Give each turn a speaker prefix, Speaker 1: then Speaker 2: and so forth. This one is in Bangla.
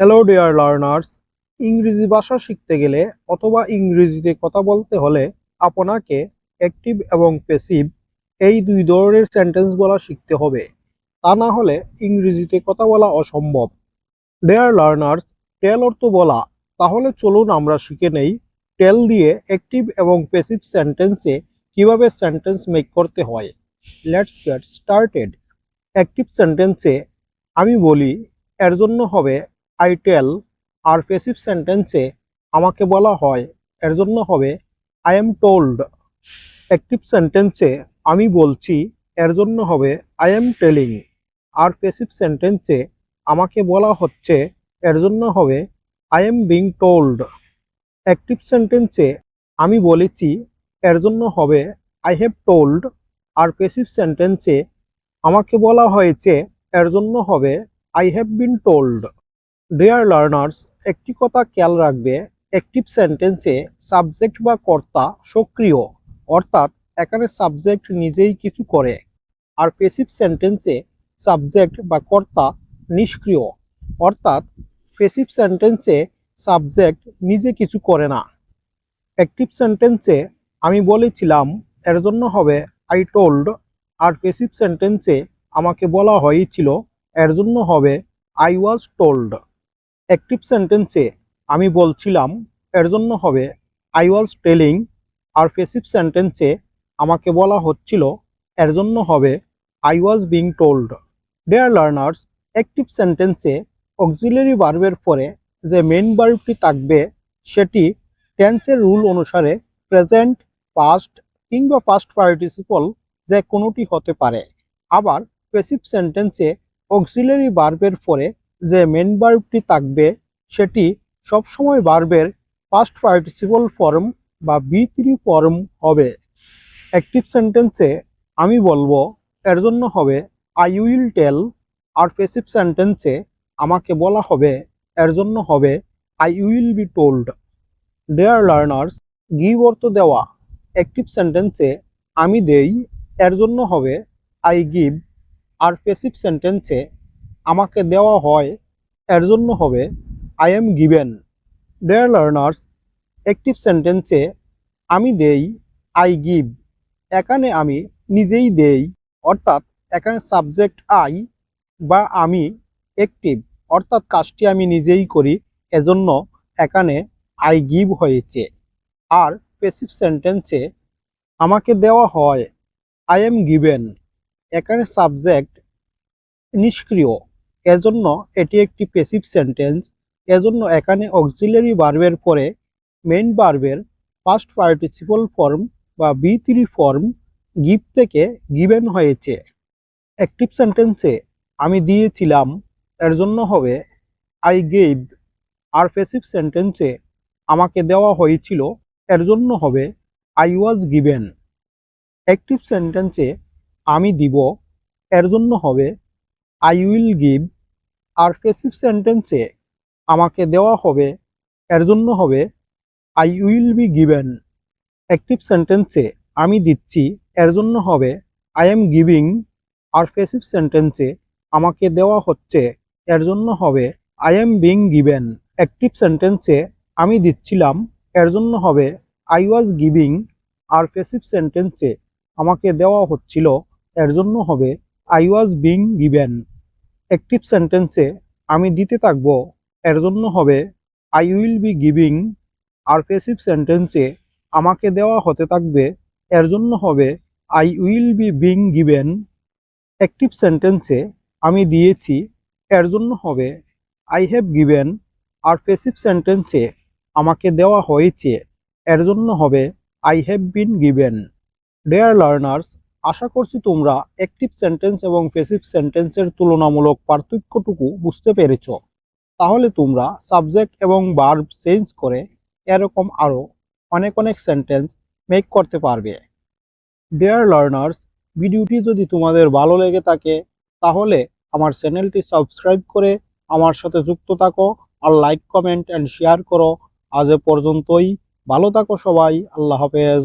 Speaker 1: হ্যালো ডিয়ার লার্নার্স ইংরেজি ভাষা শিখতে গেলে অথবা ইংরেজিতে কথা বলতে হলে আপনাকে অ্যাক্টিভ এবং প্যাসিভ এই দুই ধরনের সেন্টেন্স বলা শিখতে হবে। তা না হলে ইংরেজিতে কথা বলা অসম্ভব। ডিয়ার লার্নার্স টেল অর্থ বলা। তাহলে চলুন আমরা শিখে নেই টেল দিয়ে অ্যাক্টিভ এবং প্যাসিভ সেন্টেন্সে কীভাবে সেন্টেন্স মেক করতে হয়। লেটস গেট স্টার্টেড অ্যাক্টিভ সেন্টেন্সে আমি বলি, এর জন্য হবে আই টেল আর প্যাসিভ সেন্টেন্সে আমাকে বলা হয়, এর জন্য হবে আই এম টোল্ড অ্যাক্টিভ সেন্টেন্সে আমি বলছি, এর জন্য হবে আই এম টেলিং আর প্যাসিভ সেন্টেন্সে আমাকে বলা হচ্ছে, এর জন্য হবে I am being told active সেন্টেন্সে আমি বলেছি, এর জন্য হবে আই হ্যাভ টোল্ড আর প্যাসিভ সেন্টেন্সে আমাকে বলা হয়েছে, এর জন্য হবে I have been told dear learners একটি কথা খেয়াল রাখবে অ্যাক্টিভ সেন্টেন্সে সাবজেক্ট বা কর্তা সক্রিয়, অর্থাৎ এখানে সাবজেক্ট নিজেই কিছু করে, আর পেসিভ সেন্টেন্সে সাবজেক্ট বা কর্তা নিষ্ক্রিয়, অর্থাৎ পেসিভ সেন্টেন্সে সাবজেক্ট নিজে কিছু করে না। অ্যাক্টিভ সেন্টেন্সে আমি বলেছিলাম, এর জন্য হবে আই টোল্ড আর পেসিভ সেন্টেন্সে আমাকে বলা হয়েছিল, এর জন্য হবে আই ওয়াজ টোল্ড অ্যাক্টিভ সেন্টেন্সে আমি বলছিলাম, এর জন্য হবে আই ওয়াজ টেলিং আর পেসিভ সেন্টেন্সে আমাকে বলা হচ্ছিল, এর জন্য হবে I was being told dear learners active সেন্টেন্সে অক্সিলারি বার্বের পরে যে মেন বার্বটি থাকবে, সেটি টেন্সের রুল অনুসারে প্রেজেন্ট পাস্ট কিংবা পাস্ট পার্টিসিপল যে কোনোটি হতে পারে। আবার পেসিভ সেন্টেন্সে অক্সিলারি বার্বের পরে যে মেন ভার্বটি থাকবে, সেটি সবসময় ভার্বের পাস্ট পার্টিসিপল ফর্ম বা বি থ্রি ফর্ম হবে। অ্যাক্টিভ সেন্টেন্সে আমি বলব, এর জন্য হবে আই উইল টেল আর পেসিভ সেন্টেন্সে আমাকে বলা হবে, এর জন্য হবে I will be told dear learners give অর্থ দেওয়া। অ্যাক্টিভ সেন্টেন্সে আমি দেই, এর জন্য হবে আই গিভ আর পেসিভ সেন্টেন্সে আমাকে দেওয়া হয়, এর জন্য হবে I am given dear learners active সেন্টেন্সে আমি দেই আই গিভ এখানে আমি নিজেই দেই, অর্থাৎ এখানে সাবজেক্ট আই বা আমি অ্যাক্টিভ অর্থাৎ কাজটি আমি নিজেই করি, এজন্য এখানে আই গিভ হয়েছে। আর পেসিভ সেন্টেন্সে আমাকে দেওয়া হয় আই এম গিভেন এখানে সাবজেক্ট নিষ্ক্রিয়। এজন্য এটি একটি পেসিভ সেন্টেন্স এজন্য এখানে অক্সিলারি বার্বের পরে মেইন বার্বের ফার্স্ট পার্টিসিপল ফর্ম বা বি থ্রি ফর্ম গিভ থেকে গিভেন হয়েছে। অ্যাক্টিভ সেন্টেন্সে আমি দিয়েছিলাম, এর জন্য হবে আই গেভ আর পেসিভ সেন্টেন্সে আমাকে দেওয়া হয়েছিল, এর জন্য হবে আই ওয়াজ গিভেন অ্যাক্টিভ সেন্টেন্সে আমি দিব, এর জন্য হবে আই উইল গিভ আর পেসিভ সেন্টেন্সে আমাকে দেওয়া হবে, এর জন্য হবে I will be given active সেন্টেন্সে আমি দিচ্ছি, এর জন্য হবে আই এম গিভিং আর পেসিভ সেন্টেন্সে আমাকে দেওয়া হচ্ছে, এর জন্য হবে I am being given active সেন্টেন্সে আমি দিচ্ছিলাম, এর জন্য হবে আই ওয়াজ গিভিং আর পেসিভ সেন্টেন্সে আমাকে দেওয়া হচ্ছিল, এর জন্য হবে I was being given active সেন্টেন্সে আমি দিতে থাকব, এর জন্য হবে আই উইল বি গিভিং আর পেসিভ সেন্টেন্সে আমাকে দেওয়া হতে থাকবে, এর জন্য হবে I will be being given active সেন্টেন্সে আমি দিয়েছি, এর জন্য হবে আই হ্যাভ গিভেন আর পেসিভ সেন্টেন্সে আমাকে দেওয়া হয়েছে, এর জন্য হবে I have been given dear learners আশা করছি তোমরা অ্যাক্টিভ সেন্টেন্স এবং পেসিভ সেন্টেন্সের তুলনামূলক পার্থক্যটুকু বুঝতে পেরেছ। তাহলে তোমরা সাবজেক্ট এবং ভার্ব চেঞ্জ করে এরকম আরও অনেক অনেক সেন্টেন্স মেক করতে পারবে। ডিয়ার লার্নার্স ভিডিওটি যদি তোমাদের ভালো লেগে থাকে, তাহলে আমার চ্যানেলটি সাবস্ক্রাইব করে আমার সাথে যুক্ত থাকো আর লাইক কমেন্ট অ্যান্ড শেয়ার করো। আজ এ পর্যন্তই। ভালো থাকো সবাই। আল্লাহ হাফেজ।